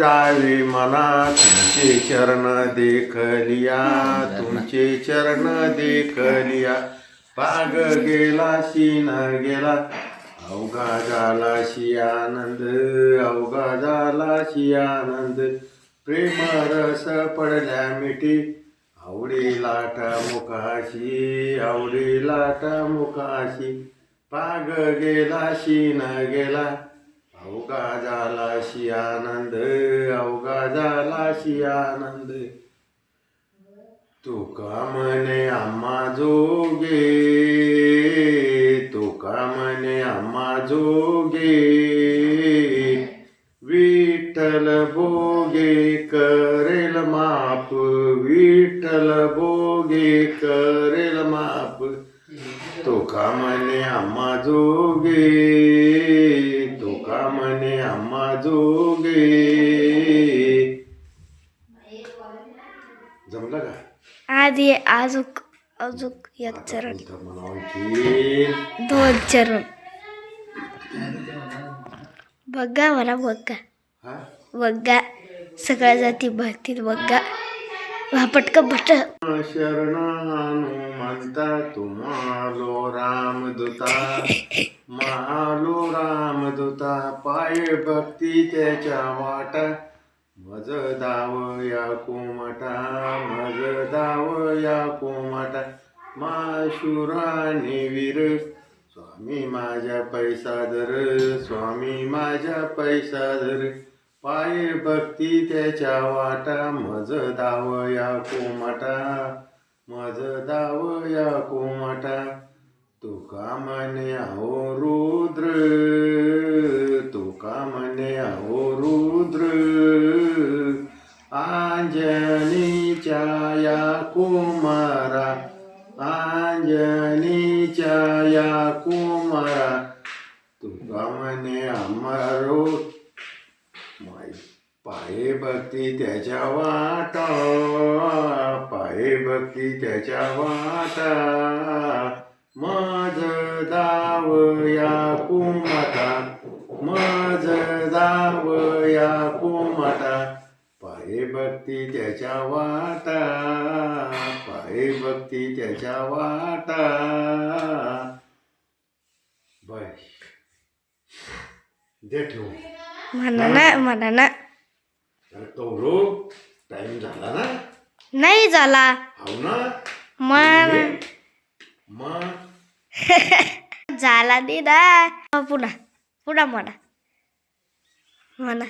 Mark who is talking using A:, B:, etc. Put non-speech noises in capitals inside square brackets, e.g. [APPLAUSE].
A: जावे मना तुमचे चरण देखलिया तुमचे चरण देखलिया. पाग गेला शीन गेला अवघा झाला शी आनंद अवघा झाला शी आनंद प्रेम रस पडल्या मिठी आवडी लाटा मुखाशी आवडी लाटा मुखाशी. पाग गेला शीन गेला अवघा झाला शी आनंद अवघा झाला शी आनंद तुका म्हणे आम्हा जोगे? तुका म्हणे आम्हा जोगे? विठ्ठल भोगे करेल माप विठ्ठल भोगे करेल माप. तुका म्हणे आम्हा जोगे? जोगे जमलं का?
B: आधी अजूक अजूक एक चरण.
A: आणखी
B: दोन चरण. बघा मला बघा
A: हा?
B: बघा सगळ्या जाती भरतील बघा पटक पटकन भट
A: शरण [LAUGHS] हनुमंता तुम्हालो रामदूता महालो रामदूता पाय भक्ती त्याच्या वाटा मज दाव या कोमटा मज दाव या कोमटा माशुराने वीर स्वामी माझ्या पैसा धर स्वामी माझ्या पैसा धर. पाय भक्ती त्याच्या वाटा मज धावया कोमटा मज धावया कोमटा. तुका म्हणे आहो रुद्र? तुका म्हणे आहो रुद्र? आंजनीच्या या कुमारा आंजनीच्या या कुमारा. तुका म्हणे अमरो पाये भक्ती त्याच्या वाटा पाये भक्ती त्याच्या वाटा मज दाव या कुमाटा मज दाव या कुमाटा पाये भक्ती त्याच्या वाटा पाये भक्ती त्याच्या वाटा बाय दे ठेवू
B: म्हणा ना म्हणा ना
A: अरे कौरो टाइम झाला ना?
B: नाही झाला.
A: हाव ना?
B: मग?
A: मग? [LAUGHS]
B: झाला दे ना पुन्हा पुन्हा म्हणा. म्हणा.